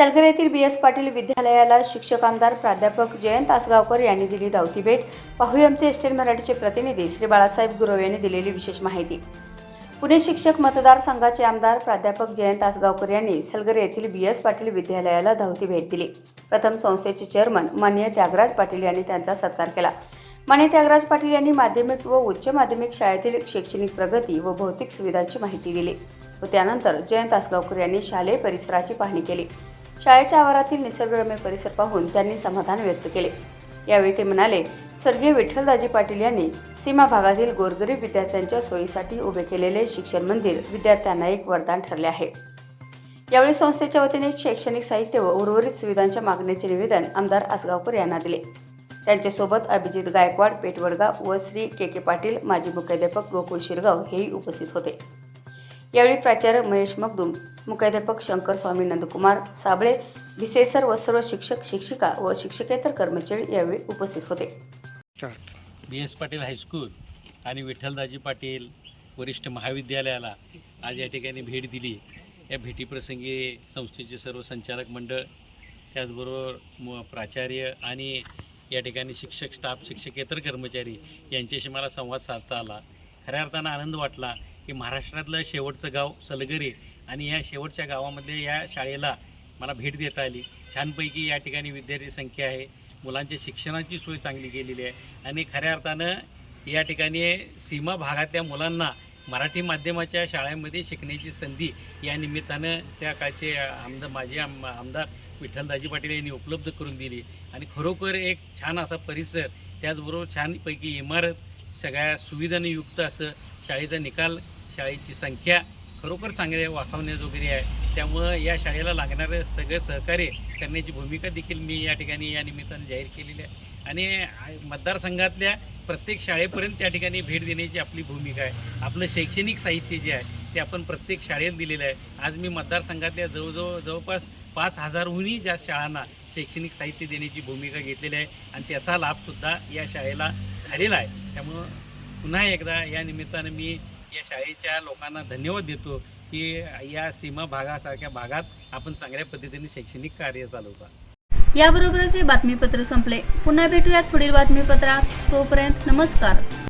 सलगर येथील बी एस पाटील विद्यालयाला शिक्षक आमदार प्राध्यापक जयंत आसगावकर यांनी दिली धावती भेट. पाहूया आमचे एस्टेन मराठीचे प्रतिनिधी श्री बाळासाहेब गुरव यांनी दिलेली विशेष माहिती. पुणे शिक्षक मतदारसंघाचे आमदार प्राध्यापक जयंत आसगावकर यांनी सलगर येथील बी एस पाटील विद्यालयाला धावती भेट दिली. प्रथम संस्थेचे चेअरमन मान्य त्यागराज पाटील यांनी त्यांचा सत्कार केला. माने त्यागराज पाटील यांनी माध्यमिक व उच्च माध्यमिक शाळेतील शैक्षणिक प्रगती व भौतिक सुविधांची माहिती दिली व त्यानंतर जयंत आसगावकर यांनी शालेय परिसराची पाहणी केली. शाळेच्या आवारातील निसर्गरम्य परिसर पाहून त्यांनी समाधान व्यक्त केले. यावेळी ते म्हणाले स्वर्गीय विठ्ठलदाजी पाटील यांनी सीमा भागातील गोरगरीब विद्यार्थ्यांच्या सोयीसाठी उभे केलेले शिक्षण मंदिर विद्यार्थ्यांना एक वरदान ठरले आहे. यावेळी संस्थेच्या वतीने शैक्षणिक साहित्य व उर्वरित सुविधांच्या मागणीचे निवेदन आमदार आसगावकर यांना दिले. त्यांच्यासोबत अभिजित गायकवाड पेटवडगाव व श्री के के पाटील माजी मुख्याध्यापक गोकुळ शिरगाव हेही उपस्थित होते. यावेळी प्राचार्य महेश मगदूम मुख्याध्यापक शंकर स्वामी नंदकुमार साबळे विसेसर व सर्व शिक्षक शिक्षिका व शिक्षकेतर कर्मचारी यावेळी उपस्थित होते. बी एस पाटील हायस्कूल आणि विठ्ठलदाजी पाटील वरिष्ठ महाविद्यालयाला आज या ठिकाणी भेट दिली. या भेटीप्रसंगी संस्थेचे सर्व संचालक मंडळ त्याचबरोबर म प्राचार्य आणि या ठिकाणी शिक्षक स्टाफ शिक्षकेतर कर्मचारी यांच्याशी मला संवाद साधता आला. खऱ्या अर्थानं आनंद वाटला. की महाराष्ट्रातलं शेवटचं गाव सलगरी आणि या शेवटच्या गावामध्ये या शाळेला मला भेट देता आली. छानपैकी या ठिकाणी विद्यार्थी संख्या आहे. मुलांच्या शिक्षणाची सोय चांगली केलेली आहे. आणि खऱ्या अर्थानं या ठिकाणी सीमा भागातल्या मुलांना मराठी माध्यमाच्या शाळेमध्ये शिकण्याची संधी या निमित्तानं त्या काळचे आमदार माजी आम आमदार विठ्ठलदाजी पाटील यांनी उपलब्ध करून दिली. आणि खरोखर एक छान असा परिसर त्याचबरोबर छानपैकी इमारत सगळ्या सुविधांनी युक्त असं शाळेचा निकाल शाळेची संख्या खरोखर चांगल्या वाखावण्याजोगरी आहे. त्यामुळं या शाळेला लागणारं सगळं सहकार्य करण्याची भूमिका देखील मी या ठिकाणी या निमित्तानं जाहीर केलेली आहे. आणि मतदारसंघातल्या प्रत्येक शाळेपर्यंत त्या ठिकाणी भेट देण्याची आपली भूमिका आहे. आपलं शैक्षणिक साहित्य जे आहे ते आपण प्रत्येक शाळेत दिलेलं आहे. आज मी मतदारसंघातल्या जवळजवळ जवळपास पाच हजारहूनही जास्त शाळांना शैक्षणिक साहित्य देण्याची भूमिका घेतलेली आहे आणि त्याचा लाभसुद्धा या शाळेला झालेला आहे. त्यामुळं पुन्हा एकदा या निमित्तानं मी या शाळेच्या लोकांना धन्यवाद देतो की या सीमा भागासारख्या भागात आपण चांगल्या पद्धतीने शैक्षणिक कार्य चालवता. याबरोबरच हे बातमीपत्र संपले. पुन्हा भेटूयात पुढील बातमीपत्रात. तोपर्यंत नमस्कार.